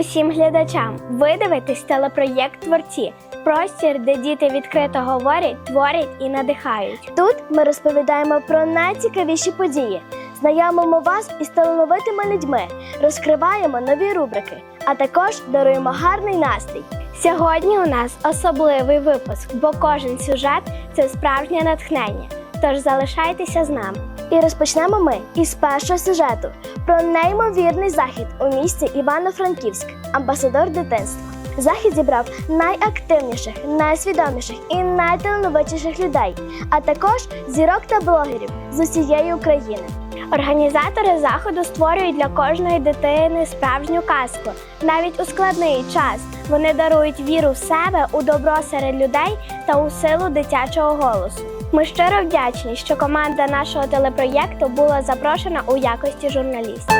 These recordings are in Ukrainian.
Усім глядачам! Ви дивитесь телепроєкт Творці. Простір, де діти відкрито говорять, творять і надихають. Тут ми розповідаємо про найцікавіші події, знайомимо вас із талановитими людьми, розкриваємо нові рубрики, а також даруємо гарний настрій. Сьогодні у нас особливий випуск, бо кожен сюжет це справжнє натхнення. Тож залишайтеся з нами. І розпочнемо ми із першого сюжету про неймовірний захід у місті Івано-Франківськ, амбасадор дитинства. Захід зібрав найактивніших, найсвідоміших і найталановитіших людей, а також зірок та блогерів з усієї України. Організатори заходу створюють для кожної дитини справжню казку. Навіть у складний час вони дарують віру в себе, у добро серед людей та у силу дитячого голосу. Ми щиро вдячні, що команда нашого телепроєкту була запрошена у якості журналістів.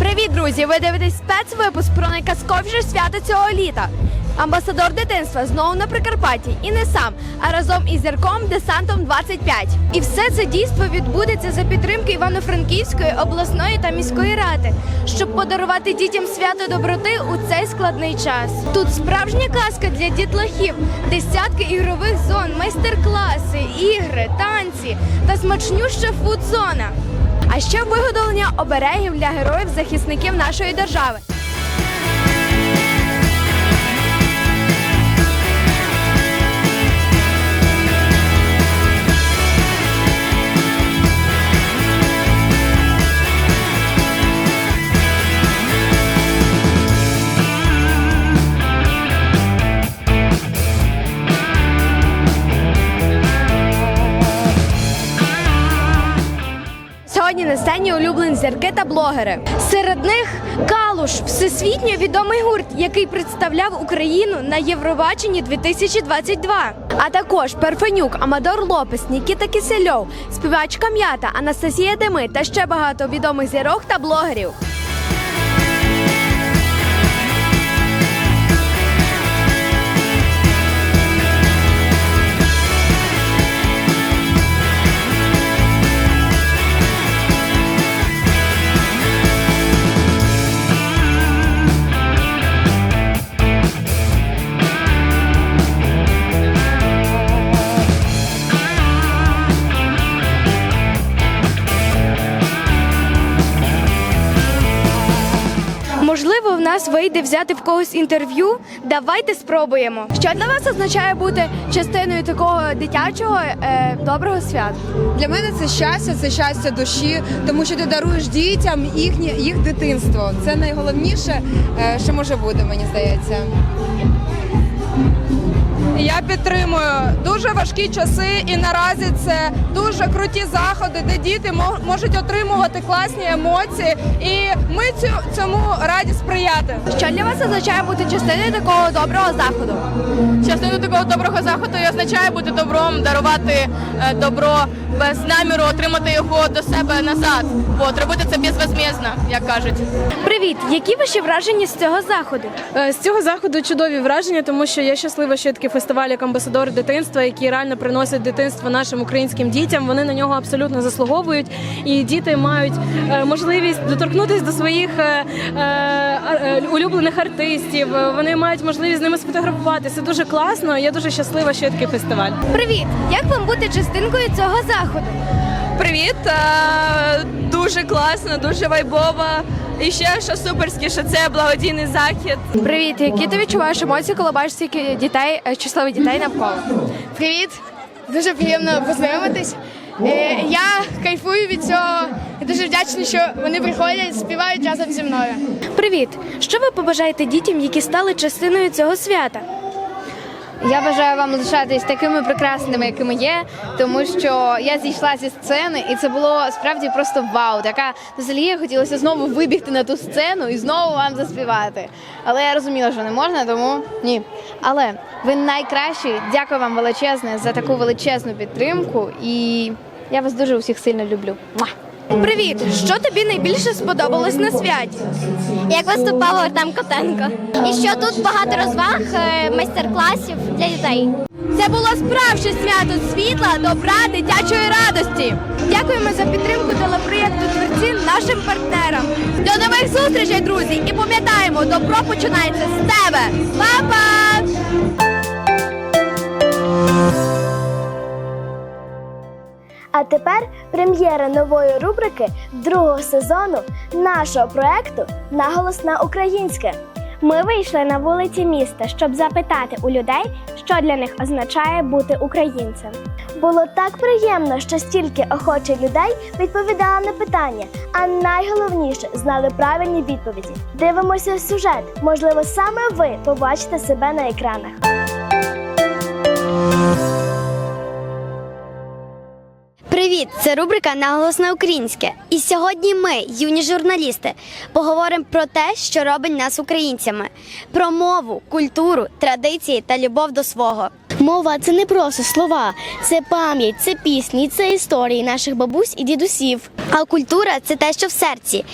Привіт, друзі! Ви дивитесь спецвипуск про найказковіше свято цього літа. Амбасадор дитинства знову на Прикарпатті і не сам, а разом із зірком десантом 25. І все це дійство відбудеться за підтримки Івано-Франківської обласної та міської ради, щоб подарувати дітям свято доброти у цей складний час. Тут справжня казка для дітлахів, десятки ігрових зон, майстер-класи, ігри, танці та смачнюща фудзона. А ще виготовлення оберегів для героїв захисників нашої держави. На улюблені зірки та блогери. Серед них Калуш, всесвітньо відомий гурт, який представляв Україну на Євробаченні 2022. А також Перфенюк, Амадор Лопес, Нікіта Кисельов, співачка М'ята, Анастасія Деми та ще багато відомих зірок та блогерів. Можливо, в нас вийде взяти в когось інтерв'ю. Давайте спробуємо. Що для вас означає бути частиною такого дитячого е, доброго свята? Для мене це щастя, це щастя душі, тому що ти даруєш дітям їхнє їх дитинство. Це найголовніше, е, що може бути, мені здається. Я підтримую дуже важкі часи, і наразі це дуже круті заходи, де діти можуть отримувати класні емоції, і ми цю- цьому раді сприяти. Що для вас означає бути частиною такого доброго заходу? Частиною такого доброго заходу і означає бути добром, дарувати е, добро без наміру отримати його до себе назад. От робити це безвозмездно, як кажуть. Привіт! Які ваші враження з цього заходу? Е, З цього заходу чудові враження, тому що я щаслива, що є такий фестиваль як амбасадор дитинства, який реально приносить дитинство нашим українським дітям. Вони на нього абсолютно заслуговують, і діти мають е, можливість доторкнутися до своїх е, е, улюблених артистів. Вони мають можливість з ними сфотографуватися. Дуже класно. Я дуже щаслива, що є такий фестиваль. Привіт! Як вам бути частинкою цього заходу? Привіт! Дуже класно, дуже вайбово. І ще що суперське, що це благодійний захід. Привіт! Які ти відчуваєш емоції, коли бачиш стільки дітей, е, щасливих дітей навколо? Привіт! Дуже приємно познайомитись. Е, Я кайфую від цього і дуже вдячний, що вони приходять, співають разом зі мною. Привіт! Що ви побажаєте дітям, які стали частиною цього свята? Я бажаю вам лишатись такими прекрасними, якими є, тому що я зійшла зі сцени, і це було справді просто вау. Така ностальгія, хотілося знову вибігти на ту сцену і знову вам заспівати. Але я розуміла, що не можна, тому ні. Але ви найкращі. Дякую вам величезне за таку величезну підтримку. І я вас дуже усіх сильно люблю. Привіт! Що тобі найбільше сподобалось на святі? Як виступав Артем Котенко. І що тут багато розваг, е, майстер-класів для дітей. Це було справжнє свято світла, добра, дитячої радості. Дякуємо за підтримку телепроєкту творці нашим партнерам. До нових зустрічей, друзі! І пам'ятаємо, добро починається з тебе. Па-па! А тепер прем'єра нової рубрики другого сезону нашого проекту Наголос на українське. Ми вийшли на вулиці міста, щоб запитати у людей, що для них означає бути українцем. Було так приємно, що стільки охочих людей відповідали на питання, а найголовніше знали правильні відповіді. Дивимося сюжет. Можливо, саме ви побачите себе на екранах. Привіт! Це рубрика Наголос на українське. І сьогодні ми, юні журналісти, поговоримо про те, що робить нас українцями: про мову, культуру, традиції та любов до свого. Мова це не просто слова, це пам'ять, це пісні, це історії наших бабусь і дідусів. А культура це те, що в серці.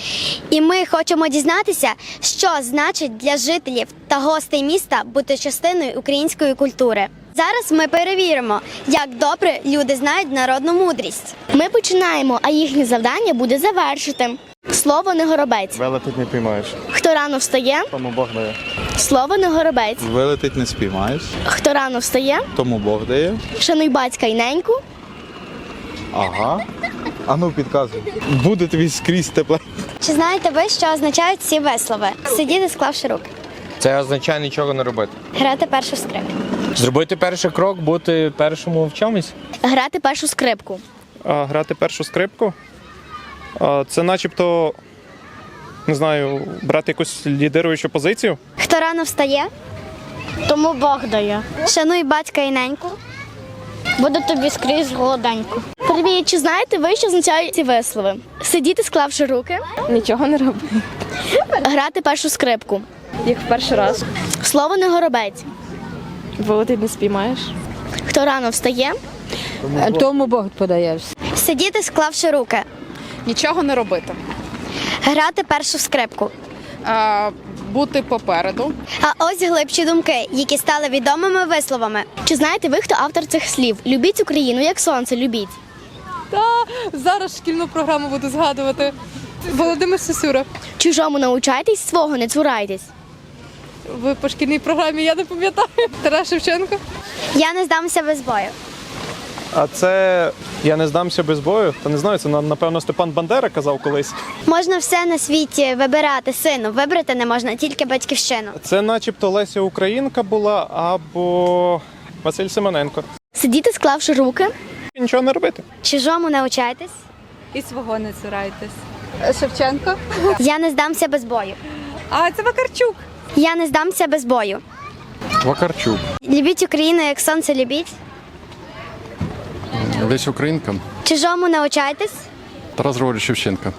І ми хочемо дізнатися, що значить для жителів та гостей міста бути частиною української культури. Зараз ми перевіримо, як добре люди знають народну мудрість. Ми починаємо, а їхнє завдання буде завершити. Слово не горобець. Велетить не піймаєш, Хто рано встає, тому Бог дає. слово не горобець. Вилетить не спіймаєш, Хто рано встає, тому Бог дає. шануй батька й неньку. Ага. А ну підказуй. Буде тобі скрізь тепле. Чи знаєте ви, що означають ці вислови? Сидіти, склавши руки, Це означає нічого не робити. грати першу скрипку. Зробити перший крок, бути першому в чомусь. Грати першу скрипку. а, грати першу скрипку. А, це начебто, не знаю, брати якусь лідируючу позицію. Хто рано встає, Тому Бог дає. шануй батька і неньку. Буде тобі скрізь голоденько. Привіт, чи знаєте ви, що означають ці вислови? Сидіти, склавши руки, Нічого не роби. грати першу скрипку. Як в перший раз. Слово не горобець. Вилетить не спіймаєш. Хто рано встає, Тому Бог подає. Сидіти, склавши руки, Нічого не робити. грати першу скрипку. А, бути попереду. А ось глибші думки, які стали відомими висловами. чи знаєте ви, хто автор цих слів? Любіть Україну, як сонце, любіть. Та Зараз шкільну програму буду згадувати. Володимир Сосюра. Чужому научайтесь, свого не цурайтесь. Ви по шкільній програмі я не пам'ятаю. Тарас Шевченко. Я не здамся без бою. А це я не здамся без бою. Та не знаю, це на- напевно Степан Бандера казав колись. Можна все на світі вибирати сину. Вибрати не можна тільки батьківщину. Це начебто Леся Українка була або Василь Семененко. Сидіти, склавши руки, І Нічого не робити. Чужому научайтесь. І свого не цурайтесь. Шевченко. Я не здамся без бою. А це Вакарчук. Я не здамся без бою. Вакарчук. Любіть Україну, як сонце любіть. Лесь Українка. Чужому научайтесь. Тарас Григорій Шевченко.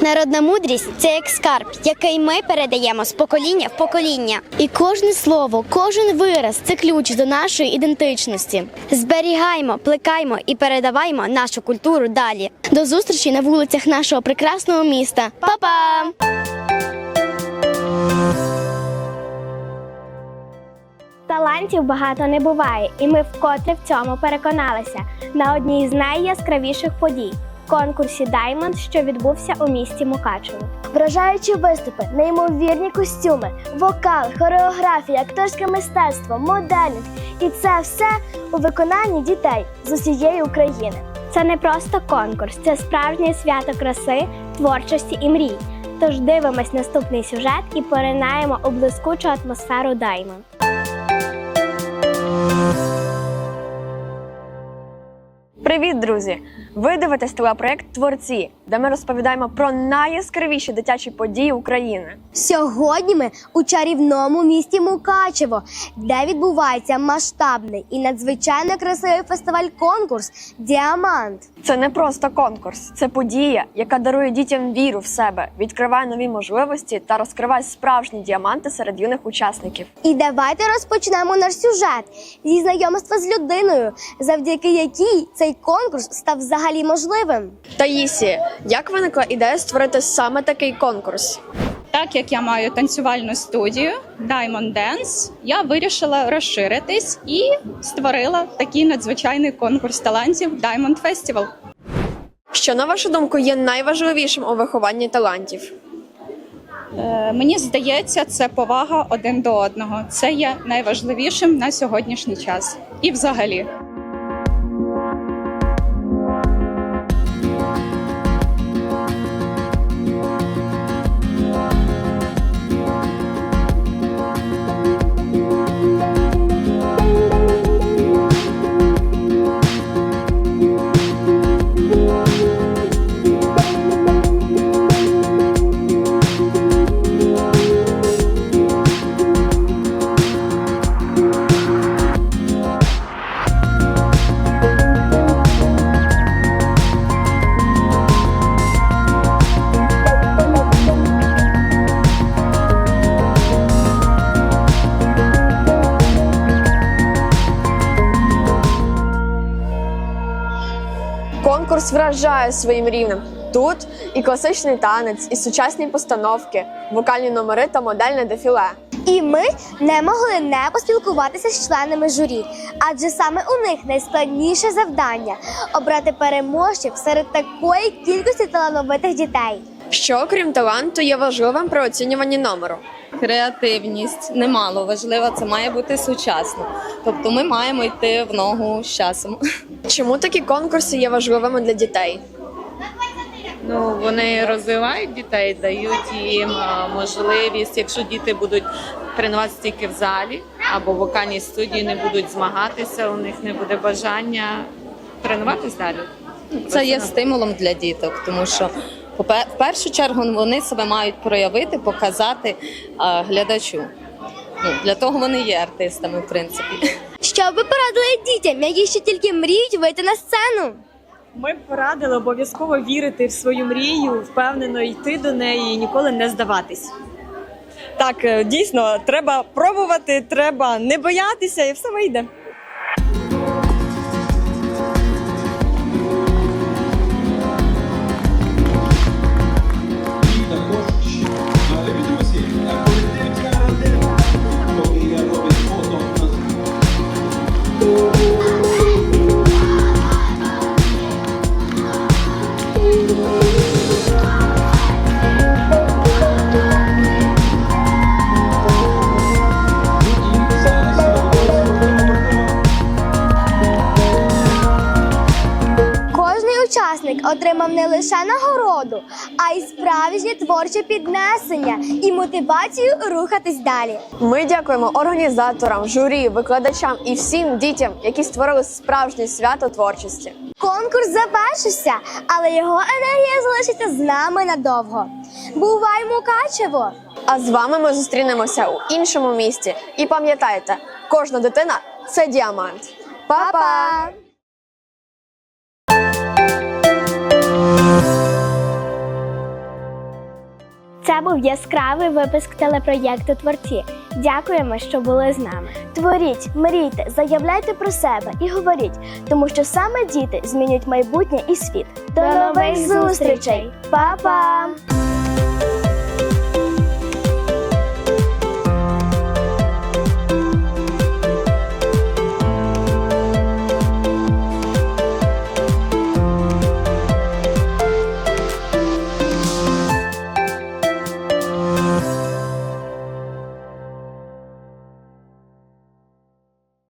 Народна мудрість це як скарб, який ми передаємо з покоління в покоління. і кожне слово, кожен вираз це ключ до нашої ідентичності. Зберігаймо, плекаймо і передаваймо нашу культуру далі. До зустрічі на вулицях нашого прекрасного міста. Па-па! Талантів багато не буває, і ми вкотре в цьому переконалися на одній з найяскравіших подій конкурсі Diamond, що відбувся у місті Мукачево. Вражаючі виступи, неймовірні костюми, вокал, хореографія, акторське мистецтво, моделінг. І це все у виконанні дітей з усієї України. Це не просто конкурс, це справжнє свято краси, творчості і мрій. Тож дивимось наступний сюжет і поринаємо у блискучу атмосферу Diamond. Привіт, друзі! Ви дивитесь телепроект Творці, де ми розповідаємо про найяскравіші дитячі події України. Сьогодні ми у чарівному місті Мукачево, де відбувається масштабний і надзвичайно красивий фестиваль-конкурс Діамант. Це не просто конкурс, це подія, яка дарує дітям віру в себе, відкриває нові можливості та розкриває справжні діаманти серед юних учасників. І давайте розпочнемо наш сюжет зі знайомства з людиною, завдяки якій цей конкурс став взагалі можливим. Таїсі, Як виникла ідея створити саме такий конкурс? Так як я маю танцювальну студію Diamond Dance, я вирішила розширитись і створила такий надзвичайний конкурс талантів Diamond Festival. Що, на вашу думку, є найважливішим у вихованні талантів? Е, Мені здається, це повага один до одного. Це є найважливішим на сьогоднішній час. І взагалі. Конкурс вражає своїм рівнем. Тут і класичний танець, і сучасні постановки, вокальні номери та модельне дефіле. І ми не могли не поспілкуватися з членами журі, адже саме у них найскладніше завдання обрати переможців серед такої кількості талановитих дітей. Що, крім таланту, є важливим при оцінюванні номеру? Креативність немало важлива, це має бути сучасно. Тобто ми маємо йти в ногу з часом. Чому такі конкурси є важливими для дітей? Ну вони розвивають дітей, дають їм можливість, якщо діти будуть тренуватися тільки в залі або в вокальній студії, не будуть змагатися, у них не буде бажання тренуватись далі. Це є стимулом для діток, тому що в першу чергу вони себе мають проявити, показати а, глядачу. Ну, для того вони є артистами, в принципі. Що ви порадили дітям, які ще тільки мріють вийти на сцену? Ми б порадили обов'язково вірити в свою мрію, впевнено йти до неї і ніколи не здаватись. Так, е, дійсно, треба пробувати, треба не боятися, і все вийде. Отримав не лише нагороду, а й справжнє творче піднесення і мотивацію рухатись далі. Ми дякуємо організаторам, журі, викладачам і всім дітям, які створили справжнє свято творчості. Конкурс завершився, але його енергія залишиться з нами надовго. Бувай, Мукачево! А з вами ми зустрінемося у іншому місті. І пам'ятайте, кожна дитина це діамант. Па-па! Це був яскравий випуск телепроєкту Творці. Дякуємо, що були з нами. Творіть, мрійте, заявляйте про себе і говоріть, тому що саме діти змінюють майбутнє і світ. До нових зустрічей! Па-па!